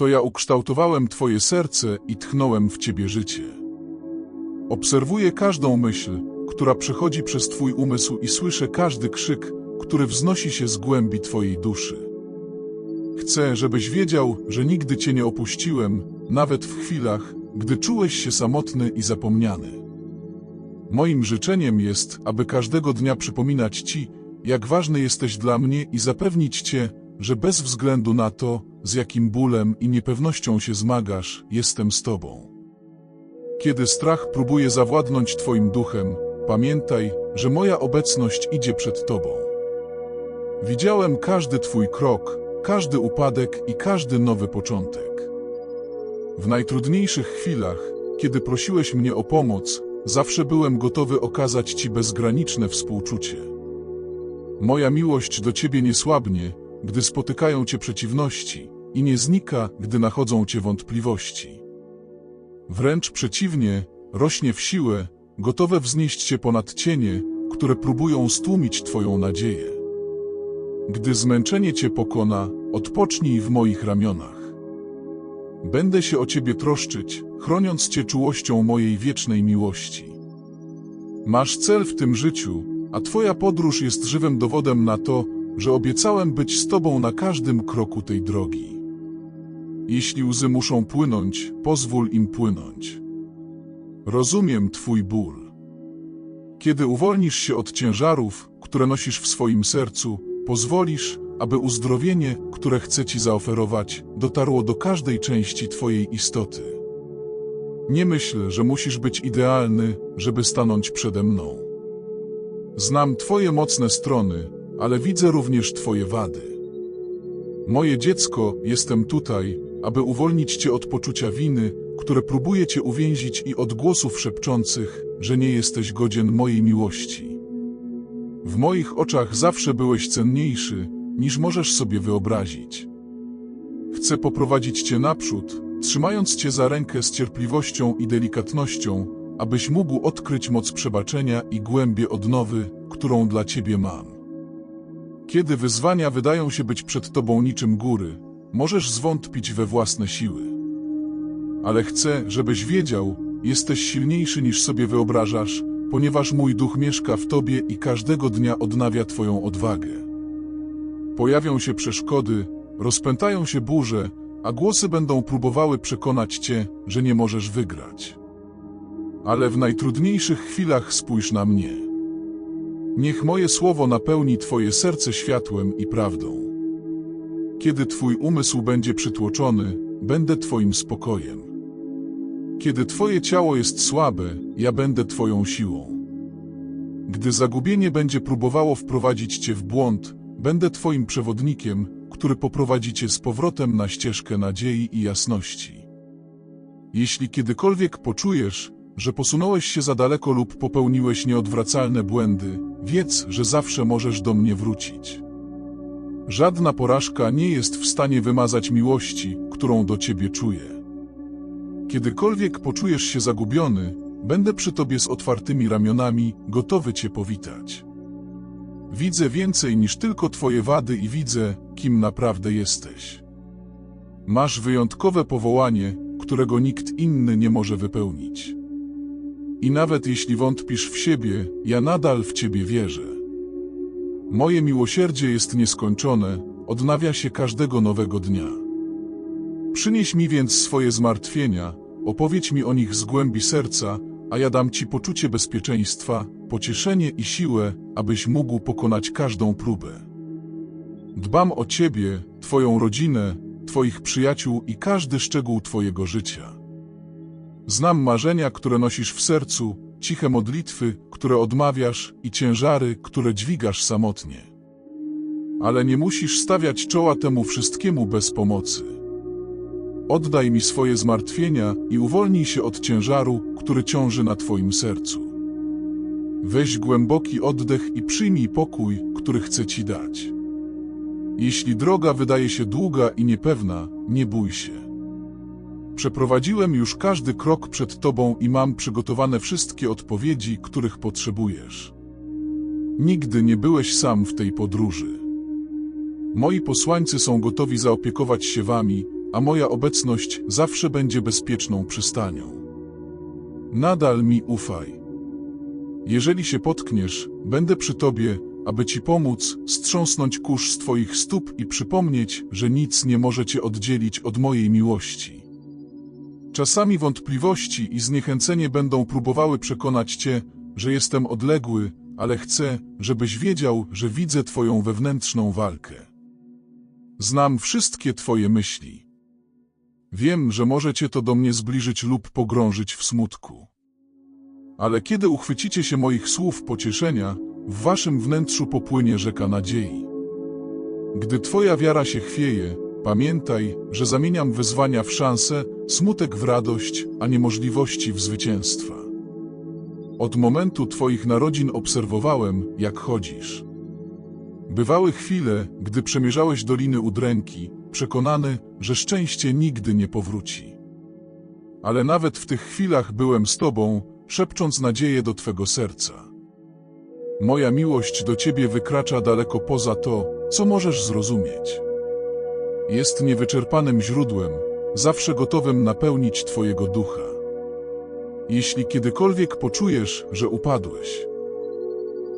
To ja ukształtowałem Twoje serce i tchnąłem w Ciebie życie. Obserwuję każdą myśl, która przechodzi przez Twój umysł i słyszę każdy krzyk, który wznosi się z głębi Twojej duszy. Chcę, żebyś wiedział, że nigdy Cię nie opuściłem, nawet w chwilach, gdy czułeś się samotny i zapomniany. Moim życzeniem jest, aby każdego dnia przypominać Ci, jak ważny jesteś dla mnie i zapewnić Cię, że bez względu na to, z jakim bólem i niepewnością się zmagasz, jestem z Tobą. Kiedy strach próbuje zawładnąć Twoim duchem, pamiętaj, że moja obecność idzie przed Tobą. Widziałem każdy Twój krok, każdy upadek i każdy nowy początek. W najtrudniejszych chwilach, kiedy prosiłeś mnie o pomoc, zawsze byłem gotowy okazać Ci bezgraniczne współczucie. Moja miłość do Ciebie nie słabnie, gdy spotykają Cię przeciwności i nie znika, gdy nachodzą Cię wątpliwości. Wręcz przeciwnie, rośnie w siłę, gotowe wznieść Cię ponad cienie, które próbują stłumić Twoją nadzieję. Gdy zmęczenie Cię pokona, odpocznij w moich ramionach. Będę się o Ciebie troszczyć, chroniąc Cię czułością mojej wiecznej miłości. Masz cel w tym życiu, a Twoja podróż jest żywym dowodem na to, że obiecałem być z Tobą na każdym kroku tej drogi. Jeśli łzy muszą płynąć, pozwól im płynąć. Rozumiem Twój ból. Kiedy uwolnisz się od ciężarów, które nosisz w swoim sercu, pozwolisz, aby uzdrowienie, które chcę Ci zaoferować, dotarło do każdej części Twojej istoty. Nie myśl, że musisz być idealny, żeby stanąć przede mną. Znam Twoje mocne strony, ale widzę również Twoje wady. Moje dziecko, jestem tutaj, aby uwolnić Cię od poczucia winy, które próbuje Cię uwięzić i od głosów szepczących, że nie jesteś godzien mojej miłości. W moich oczach zawsze byłeś cenniejszy, niż możesz sobie wyobrazić. Chcę poprowadzić Cię naprzód, trzymając Cię za rękę z cierpliwością i delikatnością, abyś mógł odkryć moc przebaczenia i głębię odnowy, którą dla Ciebie mam. Kiedy wyzwania wydają się być przed Tobą niczym góry, możesz zwątpić we własne siły. Ale chcę, żebyś wiedział, jesteś silniejszy niż sobie wyobrażasz, ponieważ mój duch mieszka w Tobie i każdego dnia odnawia Twoją odwagę. Pojawią się przeszkody, rozpętają się burze, a głosy będą próbowały przekonać Cię, że nie możesz wygrać. Ale w najtrudniejszych chwilach spójrz na mnie. Niech moje słowo napełni Twoje serce światłem i prawdą. Kiedy Twój umysł będzie przytłoczony, będę Twoim spokojem. Kiedy Twoje ciało jest słabe, ja będę Twoją siłą. Gdy zagubienie będzie próbowało wprowadzić Cię w błąd, będę Twoim przewodnikiem, który poprowadzi Cię z powrotem na ścieżkę nadziei i jasności. Jeśli kiedykolwiek poczujesz, że posunąłeś się za daleko lub popełniłeś nieodwracalne błędy, wiedz, że zawsze możesz do mnie wrócić. Żadna porażka nie jest w stanie wymazać miłości, którą do Ciebie czuję. Kiedykolwiek poczujesz się zagubiony, będę przy Tobie z otwartymi ramionami, gotowy Cię powitać. Widzę więcej niż tylko Twoje wady i widzę, kim naprawdę jesteś. Masz wyjątkowe powołanie, którego nikt inny nie może wypełnić. I nawet jeśli wątpisz w siebie, ja nadal w Ciebie wierzę. Moje miłosierdzie jest nieskończone, odnawia się każdego nowego dnia. Przynieś mi więc swoje zmartwienia, opowiedz mi o nich z głębi serca, a ja dam Ci poczucie bezpieczeństwa, pocieszenie i siłę, abyś mógł pokonać każdą próbę. Dbam o Ciebie, Twoją rodzinę, Twoich przyjaciół i każdy szczegół Twojego życia. Znam marzenia, które nosisz w sercu, ciche modlitwy, które odmawiasz i ciężary, które dźwigasz samotnie. Ale nie musisz stawiać czoła temu wszystkiemu bez pomocy. Oddaj mi swoje zmartwienia i uwolnij się od ciężaru, który ciąży na Twoim sercu. Weź głęboki oddech i przyjmij pokój, który chcę Ci dać. Jeśli droga wydaje się długa i niepewna, nie bój się. Przeprowadziłem już każdy krok przed Tobą i mam przygotowane wszystkie odpowiedzi, których potrzebujesz. Nigdy nie byłeś sam w tej podróży. Moi posłańcy są gotowi zaopiekować się Wami, a moja obecność zawsze będzie bezpieczną przystanią. Nadal mi ufaj. Jeżeli się potkniesz, będę przy tobie, aby ci pomóc, strząsnąć kurz z twoich stóp i przypomnieć, że nic nie może cię oddzielić od mojej miłości. Czasami wątpliwości i zniechęcenie będą próbowały przekonać cię, że jestem odległy, ale chcę, żebyś wiedział, że widzę twoją wewnętrzną walkę. Znam wszystkie twoje myśli. Wiem, że może cię to do mnie zbliżyć lub pogrążyć w smutku. Ale kiedy uchwycicie się moich słów pocieszenia, w waszym wnętrzu popłynie rzeka nadziei. Gdy twoja wiara się chwieje, pamiętaj, że zamieniam wyzwania w szanse, smutek w radość, a niemożliwości w zwycięstwa. Od momentu twoich narodzin obserwowałem, jak chodzisz. Bywały chwile, gdy przemierzałeś doliny udręki, przekonany, że szczęście nigdy nie powróci. Ale nawet w tych chwilach byłem z tobą, szepcząc nadzieję do twego serca. Moja miłość do ciebie wykracza daleko poza to, co możesz zrozumieć. Jest niewyczerpanym źródłem, zawsze gotowym napełnić twojego ducha. Jeśli kiedykolwiek poczujesz, że upadłeś,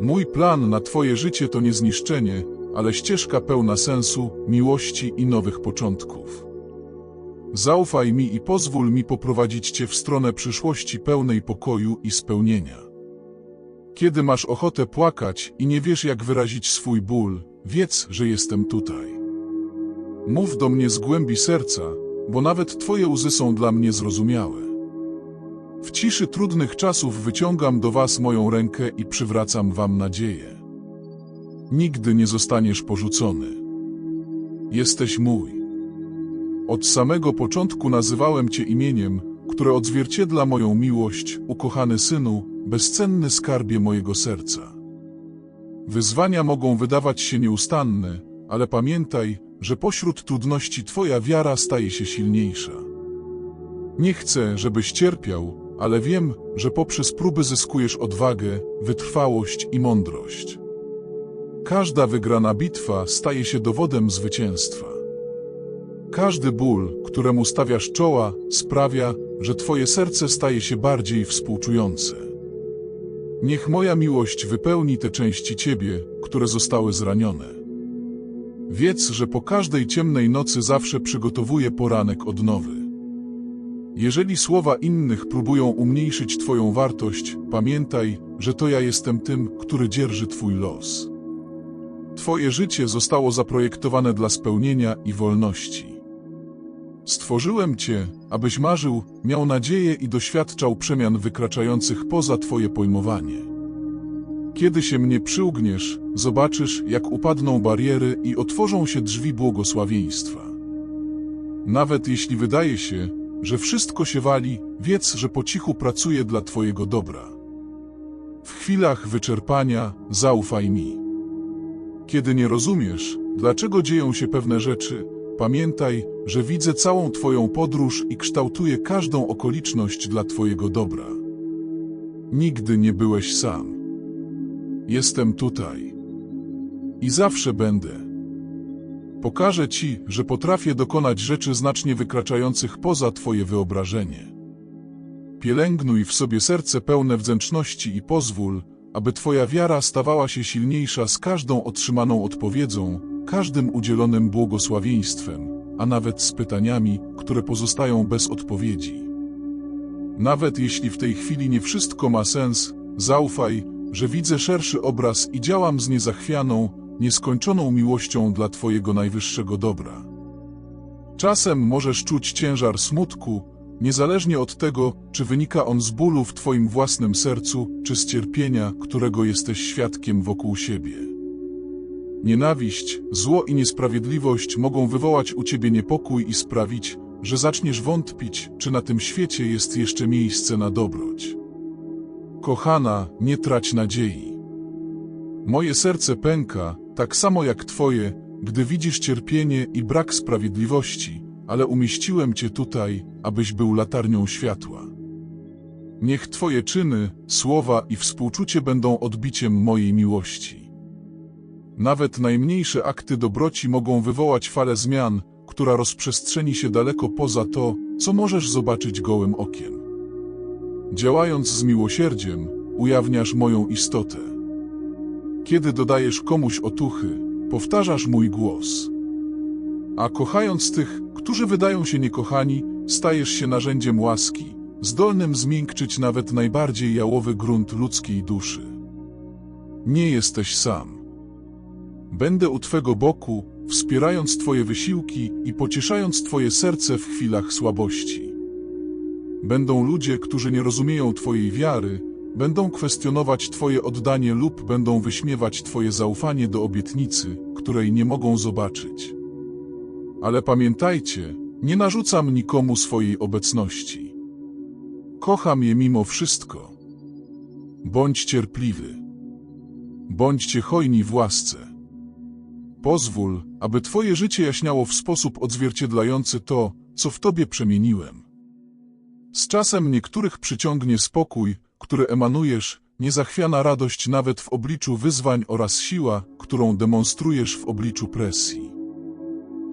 Mój plan na Twoje życie to nie zniszczenie, ale ścieżka pełna sensu, miłości i nowych początków. Zaufaj mi i pozwól mi poprowadzić Cię w stronę przyszłości pełnej pokoju i spełnienia. Kiedy masz ochotę płakać i nie wiesz jak wyrazić swój ból, wiedz, że jestem tutaj. Mów do mnie z głębi serca, bo nawet Twoje łzy są dla mnie zrozumiałe. W ciszy trudnych czasów wyciągam do Was moją rękę i przywracam Wam nadzieję. Nigdy nie zostaniesz porzucony. Jesteś mój. Od samego początku nazywałem Cię imieniem, które odzwierciedla moją miłość, ukochany synu, bezcenny skarbie mojego serca. Wyzwania mogą wydawać się nieustanne, ale pamiętaj, że pośród trudności Twoja wiara staje się silniejsza. Nie chcę, żebyś cierpiał, ale wiem, że poprzez próby zyskujesz odwagę, wytrwałość i mądrość. Każda wygrana bitwa staje się dowodem zwycięstwa. Każdy ból, któremu stawiasz czoła, sprawia, że twoje serce staje się bardziej współczujące. Niech moja miłość wypełni te części ciebie, które zostały zranione. Wiedz, że po każdej ciemnej nocy zawsze przygotowuję poranek odnowy. Jeżeli słowa innych próbują umniejszyć Twoją wartość, pamiętaj, że to ja jestem tym, który dzierży Twój los. Twoje życie zostało zaprojektowane dla spełnienia i wolności. Stworzyłem Cię, abyś marzył, miał nadzieję i doświadczał przemian wykraczających poza Twoje pojmowanie. Kiedy się mnie przyłgniesz, zobaczysz, jak upadną bariery i otworzą się drzwi błogosławieństwa. Nawet jeśli wydaje się, że wszystko się wali, wiedz, że po cichu pracuje dla Twojego dobra. W chwilach wyczerpania zaufaj mi. Kiedy nie rozumiesz, dlaczego dzieją się pewne rzeczy, pamiętaj, że widzę całą Twoją podróż i kształtuję każdą okoliczność dla Twojego dobra. Nigdy nie byłeś sam. Jestem tutaj. I zawsze będę. Pokażę Ci, że potrafię dokonać rzeczy znacznie wykraczających poza Twoje wyobrażenie. Pielęgnuj w sobie serce pełne wdzięczności i pozwól, aby Twoja wiara stawała się silniejsza z każdą otrzymaną odpowiedzią, każdym udzielonym błogosławieństwem, a nawet z pytaniami, które pozostają bez odpowiedzi. Nawet jeśli w tej chwili nie wszystko ma sens, zaufaj, że widzę szerszy obraz i działam z niezachwianą, nieskończoną miłością dla Twojego najwyższego dobra. Czasem możesz czuć ciężar smutku, niezależnie od tego, czy wynika on z bólu w Twoim własnym sercu, czy z cierpienia, którego jesteś świadkiem wokół siebie. Nienawiść, zło i niesprawiedliwość mogą wywołać u Ciebie niepokój i sprawić, że zaczniesz wątpić, czy na tym świecie jest jeszcze miejsce na dobroć. Kochana, nie trać nadziei. Moje serce pęka, tak samo jak Twoje, gdy widzisz cierpienie i brak sprawiedliwości, ale umieściłem Cię tutaj, abyś był latarnią światła. Niech Twoje czyny, słowa i współczucie będą odbiciem mojej miłości. Nawet najmniejsze akty dobroci mogą wywołać falę zmian, która rozprzestrzeni się daleko poza to, co możesz zobaczyć gołym okiem. Działając z miłosierdziem, ujawniasz moją istotę. Kiedy dodajesz komuś otuchy, powtarzasz mój głos. A kochając tych, którzy wydają się niekochani, stajesz się narzędziem łaski, zdolnym zmiękczyć nawet najbardziej jałowy grunt ludzkiej duszy. Nie jesteś sam. Będę u Twego boku, wspierając Twoje wysiłki i pocieszając Twoje serce w chwilach słabości. Będą ludzie, którzy nie rozumieją Twojej wiary, będą kwestionować Twoje oddanie lub będą wyśmiewać Twoje zaufanie do obietnicy, której nie mogą zobaczyć. Ale pamiętajcie, nie narzucam nikomu swojej obecności. Kocham je mimo wszystko. Bądź cierpliwy. Bądźcie hojni w łasce. Pozwól, aby Twoje życie jaśniało w sposób odzwierciedlający to, co w Tobie przemieniłem. Z czasem niektórych przyciągnie spokój, który emanujesz, niezachwiana radość nawet w obliczu wyzwań oraz siła, którą demonstrujesz w obliczu presji.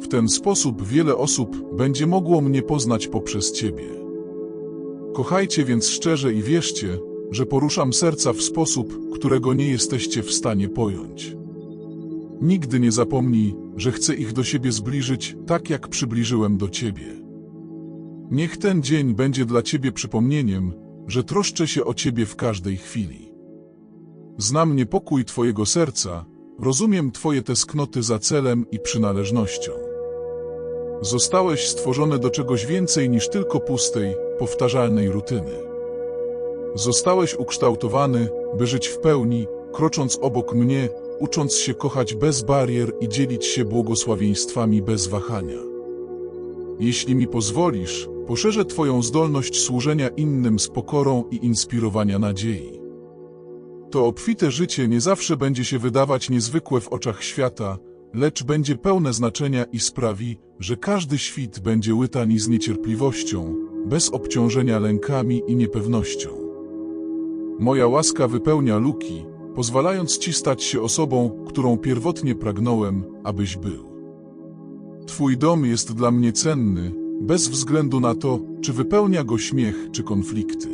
W ten sposób wiele osób będzie mogło mnie poznać poprzez Ciebie. Kochajcie więc szczerze i wierzcie, że poruszam serca w sposób, którego nie jesteście w stanie pojąć. Nigdy nie zapomnij, że chcę ich do siebie zbliżyć, tak jak przybliżyłem do Ciebie. Niech ten dzień będzie dla Ciebie przypomnieniem, że troszczę się o Ciebie w każdej chwili. Znam niepokój Twojego serca, rozumiem Twoje tęsknoty za celem i przynależnością. Zostałeś stworzony do czegoś więcej niż tylko pustej, powtarzalnej rutyny. Zostałeś ukształtowany, by żyć w pełni, krocząc obok mnie, ucząc się kochać bez barier i dzielić się błogosławieństwami bez wahania. Jeśli mi pozwolisz, poszerzę Twoją zdolność służenia innym z pokorą i inspirowania nadziei. To obfite życie nie zawsze będzie się wydawać niezwykłe w oczach świata, lecz będzie pełne znaczenia i sprawi, że każdy świt będzie łytani z niecierpliwością, bez obciążenia lękami i niepewnością. Moja łaska wypełnia luki, pozwalając Ci stać się osobą, którą pierwotnie pragnąłem, abyś był. Twój dom jest dla mnie cenny, bez względu na to, czy wypełnia go śmiech czy konflikty.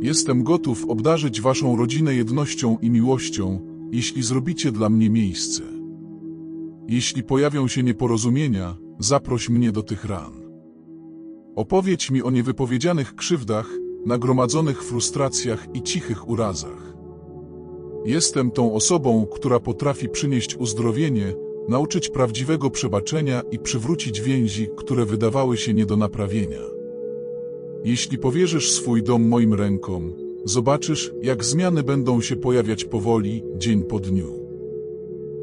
Jestem gotów obdarzyć Waszą rodzinę jednością i miłością, jeśli zrobicie dla mnie miejsce. Jeśli pojawią się nieporozumienia, zaproś mnie do tych ran. Opowiedz mi o niewypowiedzianych krzywdach, nagromadzonych frustracjach i cichych urazach. Jestem tą osobą, która potrafi przynieść uzdrowienie, nauczyć prawdziwego przebaczenia i przywrócić więzi, które wydawały się nie do naprawienia. Jeśli powierzysz swój dom moim rękom, zobaczysz, jak zmiany będą się pojawiać powoli, dzień po dniu.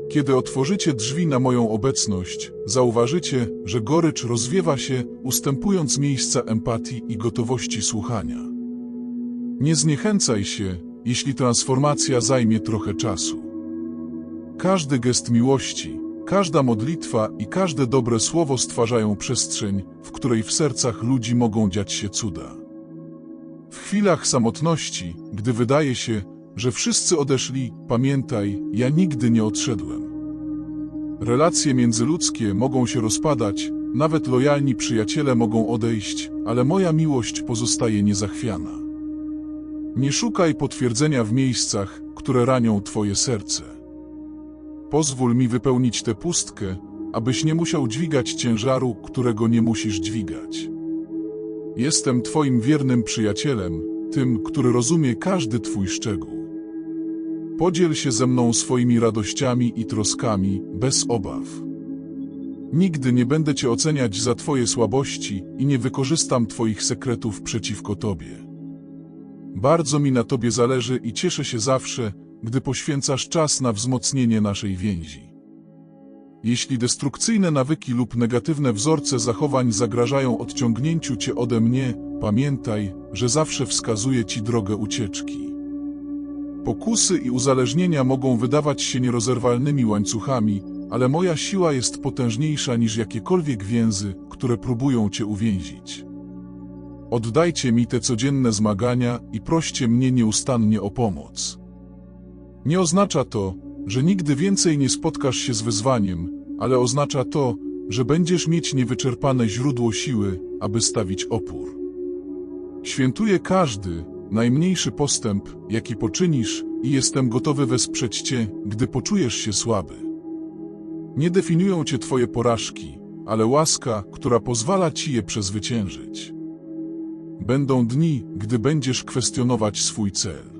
Kiedy otworzycie drzwi na moją obecność, zauważycie, że gorycz rozwiewa się, ustępując miejsca empatii i gotowości słuchania. Nie zniechęcaj się, jeśli transformacja zajmie trochę czasu. Każdy gest miłości, każda modlitwa i każde dobre słowo stwarzają przestrzeń, w której w sercach ludzi mogą dziać się cuda. W chwilach samotności, gdy wydaje się, że wszyscy odeszli, pamiętaj, ja nigdy nie odszedłem. Relacje międzyludzkie mogą się rozpadać, nawet lojalni przyjaciele mogą odejść, ale moja miłość pozostaje niezachwiana. Nie szukaj potwierdzenia w miejscach, które ranią Twoje serce. Pozwól mi wypełnić tę pustkę, abyś nie musiał dźwigać ciężaru, którego nie musisz dźwigać. Jestem Twoim wiernym przyjacielem, tym, który rozumie każdy Twój szczegół. Podziel się ze mną swoimi radościami i troskami, bez obaw. Nigdy nie będę Cię oceniać za Twoje słabości i nie wykorzystam Twoich sekretów przeciwko Tobie. Bardzo mi na Tobie zależy i cieszę się zawsze, gdy poświęcasz czas na wzmocnienie naszej więzi. Jeśli destrukcyjne nawyki lub negatywne wzorce zachowań zagrażają odciągnięciu Cię ode mnie, pamiętaj, że zawsze wskazuję Ci drogę ucieczki. Pokusy i uzależnienia mogą wydawać się nierozerwalnymi łańcuchami, ale moja siła jest potężniejsza niż jakiekolwiek więzy, które próbują Cię uwięzić. Oddajcie mi te codzienne zmagania i proście mnie nieustannie o pomoc. Nie oznacza to, że nigdy więcej nie spotkasz się z wyzwaniem, ale oznacza to, że będziesz mieć niewyczerpane źródło siły, aby stawić opór. Świętuję każdy, najmniejszy postęp, jaki poczynisz i jestem gotowy wesprzeć Cię, gdy poczujesz się słaby. Nie definiują Cię Twoje porażki, ale łaska, która pozwala Ci je przezwyciężyć. Będą dni, gdy będziesz kwestionować swój cel.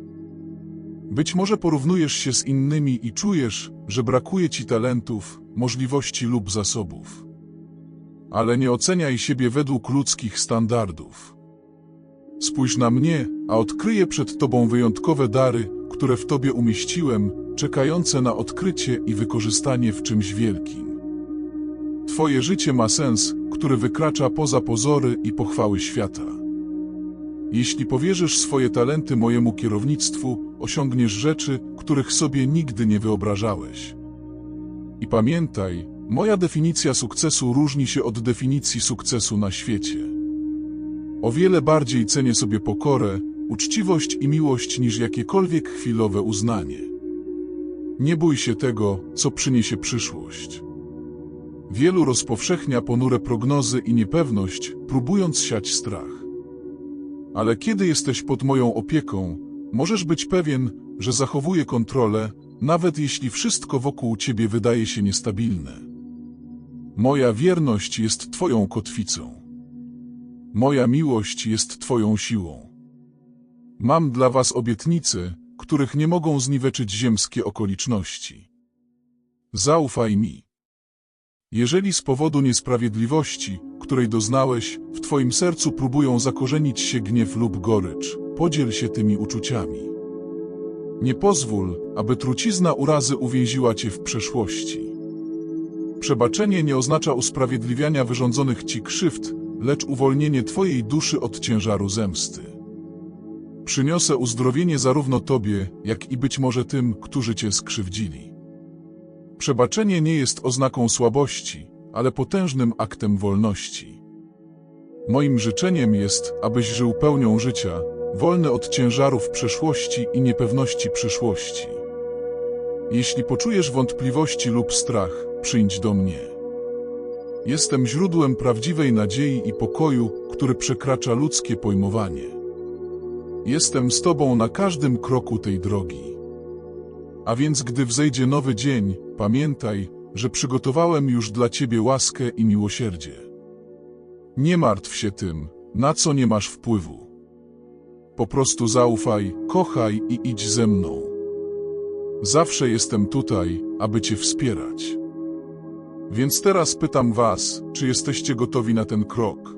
Być może porównujesz się z innymi i czujesz, że brakuje Ci talentów, możliwości lub zasobów. Ale nie oceniaj siebie według ludzkich standardów. Spójrz na mnie, a odkryję przed Tobą wyjątkowe dary, które w Tobie umieściłem, czekające na odkrycie i wykorzystanie w czymś wielkim. Twoje życie ma sens, który wykracza poza pozory i pochwały świata. Jeśli powierzysz swoje talenty mojemu kierownictwu, osiągniesz rzeczy, których sobie nigdy nie wyobrażałeś. I pamiętaj, moja definicja sukcesu różni się od definicji sukcesu na świecie. O wiele bardziej cenię sobie pokorę, uczciwość i miłość niż jakiekolwiek chwilowe uznanie. Nie bój się tego, co przyniesie przyszłość. Wielu rozpowszechnia ponure prognozy i niepewność, próbując siać strach. Ale kiedy jesteś pod moją opieką, możesz być pewien, że zachowuję kontrolę, nawet jeśli wszystko wokół ciebie wydaje się niestabilne. Moja wierność jest Twoją kotwicą. Moja miłość jest Twoją siłą. Mam dla Was obietnice, których nie mogą zniweczyć ziemskie okoliczności. Zaufaj mi. Jeżeli z powodu niesprawiedliwości, której doznałeś, w Twoim sercu próbują zakorzenić się gniew lub gorycz, podziel się tymi uczuciami. Nie pozwól, aby trucizna urazy uwięziła Cię w przeszłości. Przebaczenie nie oznacza usprawiedliwiania wyrządzonych Ci krzywd, lecz uwolnienie Twojej duszy od ciężaru zemsty. Przyniosę uzdrowienie zarówno Tobie, jak i być może tym, którzy Cię skrzywdzili. Przebaczenie nie jest oznaką słabości, ale potężnym aktem wolności. Moim życzeniem jest, abyś żył pełnią życia, wolny od ciężarów przeszłości i niepewności przyszłości. Jeśli poczujesz wątpliwości lub strach, przyjdź do mnie. Jestem źródłem prawdziwej nadziei i pokoju, który przekracza ludzkie pojmowanie. Jestem z Tobą na każdym kroku tej drogi. A więc gdy wzejdzie nowy dzień, pamiętaj, że przygotowałem już dla Ciebie łaskę i miłosierdzie. Nie martw się tym, na co nie masz wpływu. Po prostu zaufaj, kochaj i idź ze mną. Zawsze jestem tutaj, aby Cię wspierać. Więc teraz pytam Was, czy jesteście gotowi na ten krok?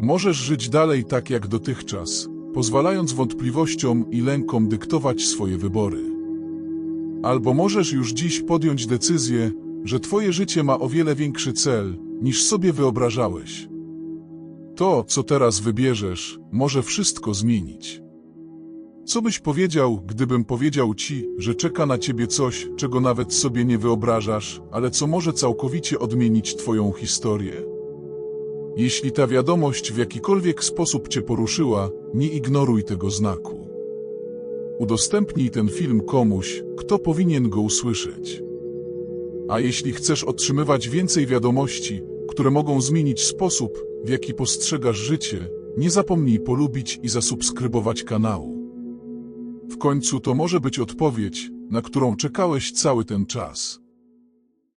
Możesz żyć dalej tak jak dotychczas, pozwalając wątpliwościom i lękom dyktować swoje wybory. Albo możesz już dziś podjąć decyzję, że Twoje życie ma o wiele większy cel, niż sobie wyobrażałeś. To, co teraz wybierzesz, może wszystko zmienić. Co byś powiedział, gdybym powiedział Ci, że czeka na Ciebie coś, czego nawet sobie nie wyobrażasz, ale co może całkowicie odmienić Twoją historię? Jeśli ta wiadomość w jakikolwiek sposób Cię poruszyła, nie ignoruj tego znaku. Udostępnij ten film komuś, kto powinien go usłyszeć. A jeśli chcesz otrzymywać więcej wiadomości, które mogą zmienić sposób, w jaki postrzegasz życie, nie zapomnij polubić i zasubskrybować kanału. W końcu to może być odpowiedź, na którą czekałeś cały ten czas.